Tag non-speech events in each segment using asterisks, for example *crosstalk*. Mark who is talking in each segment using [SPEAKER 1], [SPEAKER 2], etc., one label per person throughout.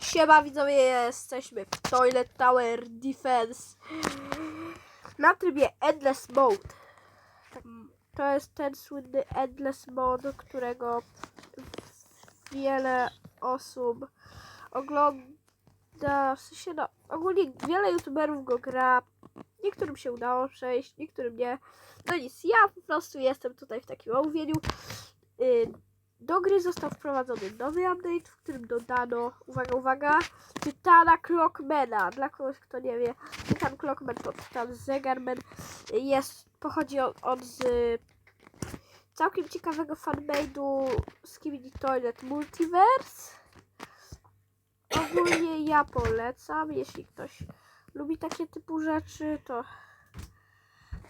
[SPEAKER 1] Siema widzowie, jesteśmy w Toilet Tower Defense na trybie Endless Mode. Tak, To jest ten słynny Endless Mode, którego wiele osób ogląda, w sensie no, ogólnie wiele youtuberów go gra, niektórym się udało przejść, niektórym nie. No nic, ja po prostu jestem tutaj w takim omówieniu. Y, do gry został wprowadzony nowy update, w którym dodano, uwaga, uwaga, Tytana Clockmana. Dla kogoś, kto nie wie, Tytan Clockman to Tytan Zegarman. Jest, pochodzi on, on z całkiem ciekawego fanmade'u Skibidi Toilet Multiverse. Ogólnie ja polecam, jeśli ktoś lubi takie typu rzeczy, to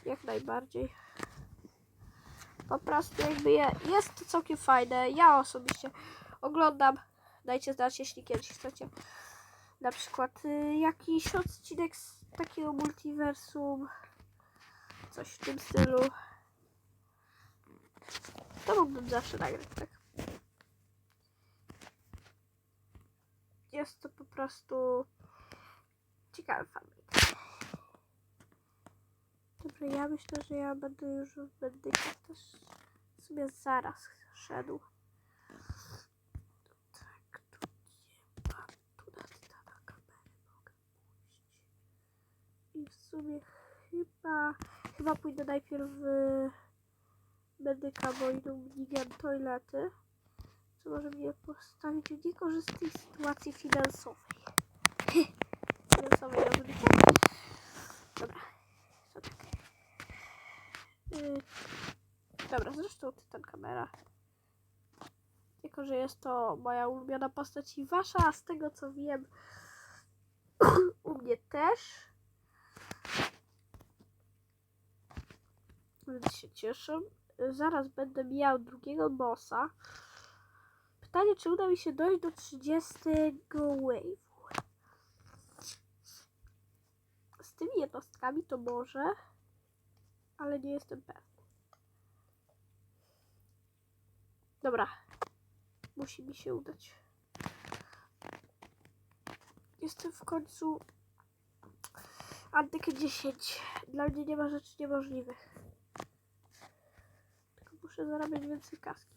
[SPEAKER 1] jak najbardziej. Po prostu jakby je, jest to całkiem fajne. Ja osobiście oglądam. Dajcie znać, jeśli kiedyś chcecie na przykład y, jakiś odcinek z takiego multiversum. Coś w tym stylu. To mógłbym zawsze nagrać, tak. Jest to po prostu ciekawy fanmade. Dobra, ja myślę, że ja będę już w Bendykach też sobie zaraz szedł. Tak, tu nie ma, tu na mogę pójść. I w sumie chyba, chyba pójdę najpierw w Bendyka, bo idą minigun toilety. Co może mnie postawić w niekorzystnej sytuacji finansowej. *laughs* finansowej rozumiecie? Dobra. To tak. Yy, dobra, zresztą Tytan kamera. Jako, że jest to moja ulubiona postać i wasza, a z tego co wiem, *coughs* u mnie też. Więc się cieszę. Zaraz będę miał drugiego bossa. Pytanie, czy uda mi się dojść do 30 wave'u. Z tymi jednostkami to może, ale nie jestem pewny. Dobra, musi mi się udać. Jestem w końcu Antyk 10. Dla mnie nie ma rzeczy niemożliwych. Tylko muszę zarabiać więcej kaski.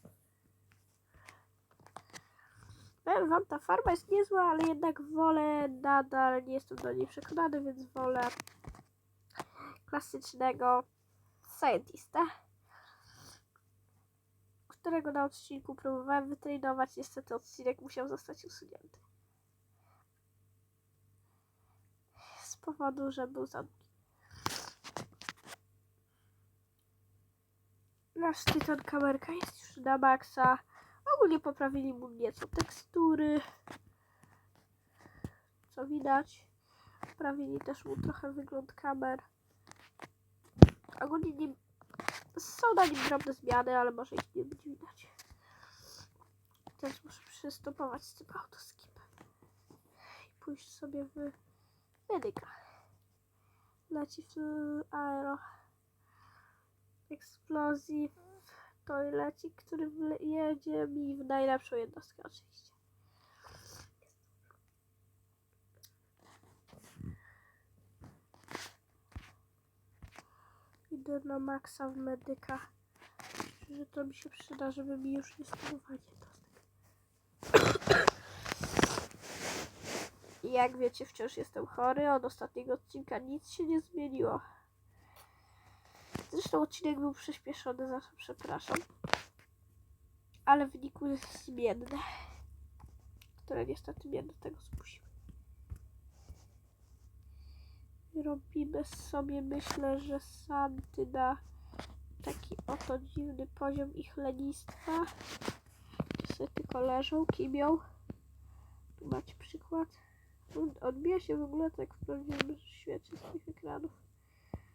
[SPEAKER 1] Powiem wam, ta farma jest niezła, ale jednak wolę nadal, nie jestem do niej przekonany, więc wolę klasycznego scientista, którego na odcinku próbowałem wytrenować. Niestety odcinek musiał zostać usunięty. Z powodu, że był za. Nasz tytan kamerka jest już na maksa. Ogólnie poprawili mu nieco tekstury. Co widać. Poprawili też mu trochę wygląd kamer. Ogólnie nie, są na nim drobne zmiany, ale może ich nie być widać. Teraz muszę przystopować z tym autoskipem. I pójść sobie w medyka. Leci w aero. Eksplozji w toilecik, który jedzie mi w najlepszą jednostkę oczywiście. Idę na maksa w medyka. Że to mi się przyda, żeby mi już nie jednostek. I jak wiecie, wciąż jestem chory. Od ostatniego odcinka nic się nie zmieniło. Zresztą odcinek był przyspieszony, za co przepraszam. Ale w jest zmienne. Które niestety mnie do tego zmusiły. Robimy sobie, myślę, że santy na taki oto dziwny poziom ich lenistwa. Gdzie tylko leżą, kimią. Tu macie przykład. Odbija się w ogóle tak w prawdziwym świecie z tych ekranów.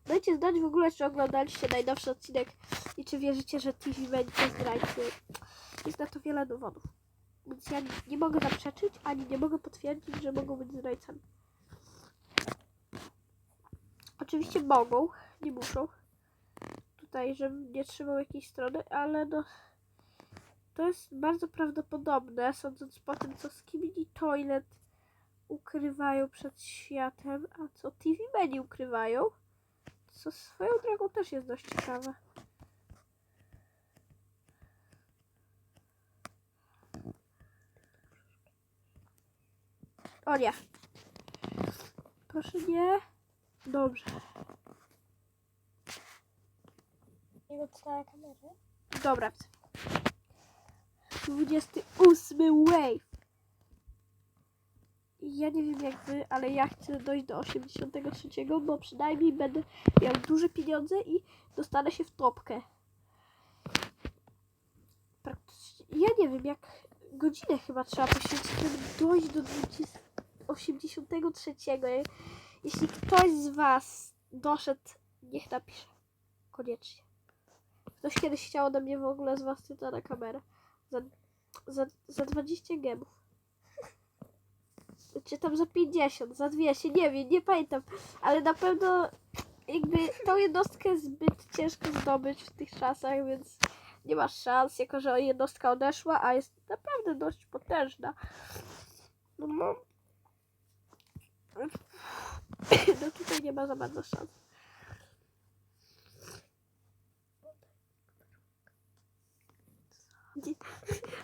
[SPEAKER 1] Dajcie znać w ogóle, czy oglądaliście najnowszy odcinek i czy wierzycie, że TV będzie zdrajcy. Jest na to wiele dowodów. Więc ja nie mogę zaprzeczyć, ani nie mogę potwierdzić, że mogą być zdrajcami. Oczywiście mogą, nie muszą. Tutaj, żebym nie trzymał jakiejś strony, ale no... To jest bardzo prawdopodobne, sądząc po tym, co Skibidi Toilet ukrywają przed światem, a co TV Menu ukrywają. Co swoją drogą też jest dość ciekawe. O nie. Proszę nie. Dobrze.
[SPEAKER 2] Nie odstała kamery?
[SPEAKER 1] Dobra. 28 wave. Ja nie wiem jak wy, ale ja chcę dojść do 83, bo przynajmniej będę miał duże pieniądze i dostanę się w topkę. Praktycznie, ja nie wiem, jak godzinę chyba trzeba poświęcić, żeby dojść do 20, 83. Jeśli ktoś z was doszedł, niech napisze. Koniecznie. Ktoś kiedyś chciał ode mnie w ogóle z was tyta na kamerę. Za, za, za 20 gemów. Czy tam za 50, za 200, nie wiem, nie pamiętam. Ale na pewno jakby tą jednostkę zbyt ciężko zdobyć w tych czasach, więc nie masz szans, jako że jednostka odeszła, a jest naprawdę dość potężna. No, no. No tutaj nie ma za bardzo szans.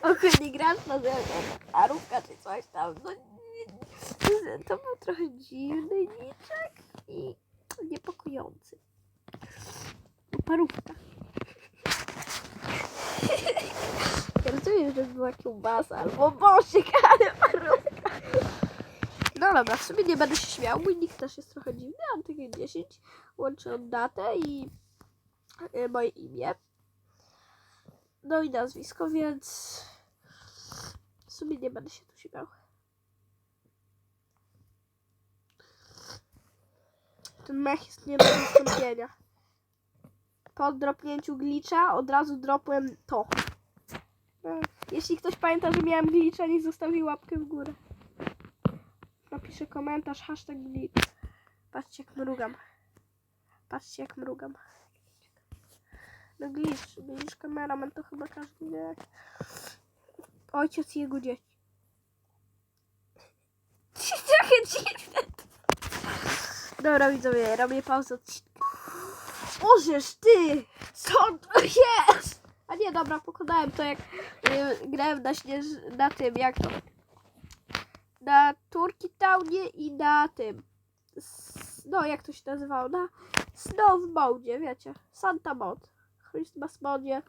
[SPEAKER 1] Ogólnie gracz na arówka czy coś tam. No, to był trochę dziwny niczek i niepokojący. Parówka. Ja rozumiem, że była kiełbasa albo bożyk, ale parówka. No dobra, w sumie nie będę się śmiał. Mój nick też jest trochę dziwny. Antygen 10. Łączę datę i e, moje imię. No i nazwisko, więc w sumie nie będę się tu śmiał. Ten mech jest nie do wystąpienia. Po dropnięciu glitcha od razu dropłem to. E, Jeśli ktoś pamięta, że miałem glitcha, niech zostawi łapkę w górę. Napiszę komentarz, hashtag glitch. Patrzcie jak mrugam. Patrzcie jak mrugam. No glitch, glitch kameraman to chyba każdy wie. Ojciec i jego dzieci. *laughs* Trochę dziwne. Dobra widzowie, robię pauzę. Ożeż ty! Co to jest? A nie, dobra, pokonałem to jak y, grałem na śnież... na tym, jak to? Na Turkey Townie i na tym. No, jak to się nazywało? Na Snow Mode, wiecie. Santa Mod. Christmas Mode.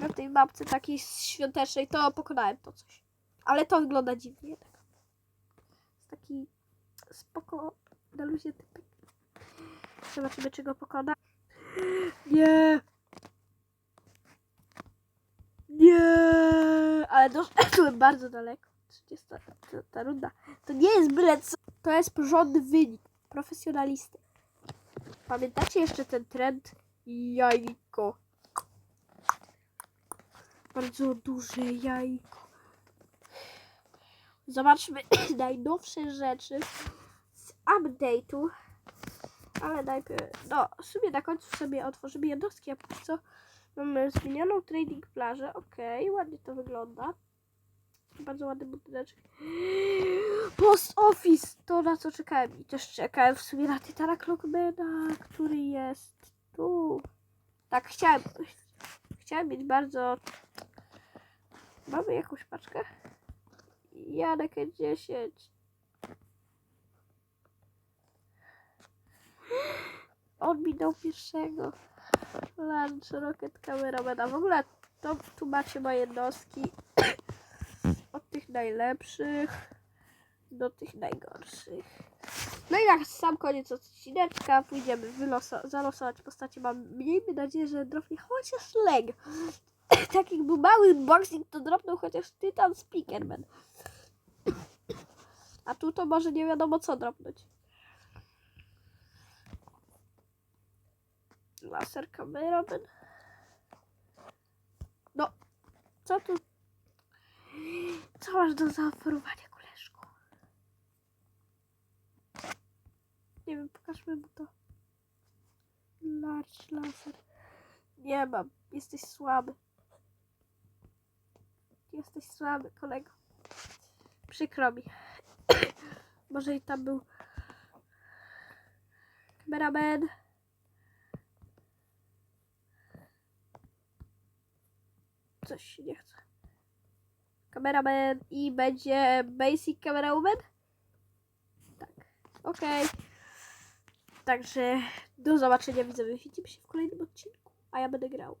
[SPEAKER 1] Na tej mapce takiej świątecznej, to pokonałem to coś. Ale to wygląda dziwnie. Tak. Jest taki spoko na luzie typek. Zobaczymy, czy go pokona. Nie! Nie! Ale doszedłem *clears throat* bardzo daleko. 30 ta, ta, ta runda. To nie jest byle co. To jest porządny wynik. Profesjonalisty. Pamiętacie jeszcze ten trend? Jajko. Bardzo duże jajko. Zobaczmy *clears throat* najnowsze rzeczy z update'u. Ale najpierw, no w sumie na końcu sobie otworzymy jednostki, a póki co mamy zmienioną trading plażę. Okej, ładnie to wygląda. Bardzo ładny budyneczek. Post Office! To na co czekałem. I też czekałem w sumie na Titana Clockmana, który jest tu. Tak, chciałem. Chciałem mieć bardzo. Mamy jakąś paczkę? Janek 10. On mi dał pierwszego. Lunch Rocket Cameramana. W ogóle to tu macie moje jednostki. Najlepszych do tych najgorszych. No i na sam koniec odcineczka pójdziemy zalosować postacie. Mam miejmy nadzieję, że dropnie chociaż leg. *clears throat* tak jak był mały boxing, to dropnął chociaż Titan Speakerman. A tu to może nie wiadomo co dropnąć. Laser kameraman. No, co tu? Co masz do zaoferowania, koleżku? Nie wiem, pokażmy mu to. Large laser. Nie mam, jesteś słaby. jesteś słaby, kolego. Przykro mi. *coughs* Może i tam był kameraman. Coś się nie chce. Kameraman i będzie basic cameraman? Tak. Okej. Także do zobaczenia widzowie. Widzimy się w kolejnym odcinku. A ja będę grał.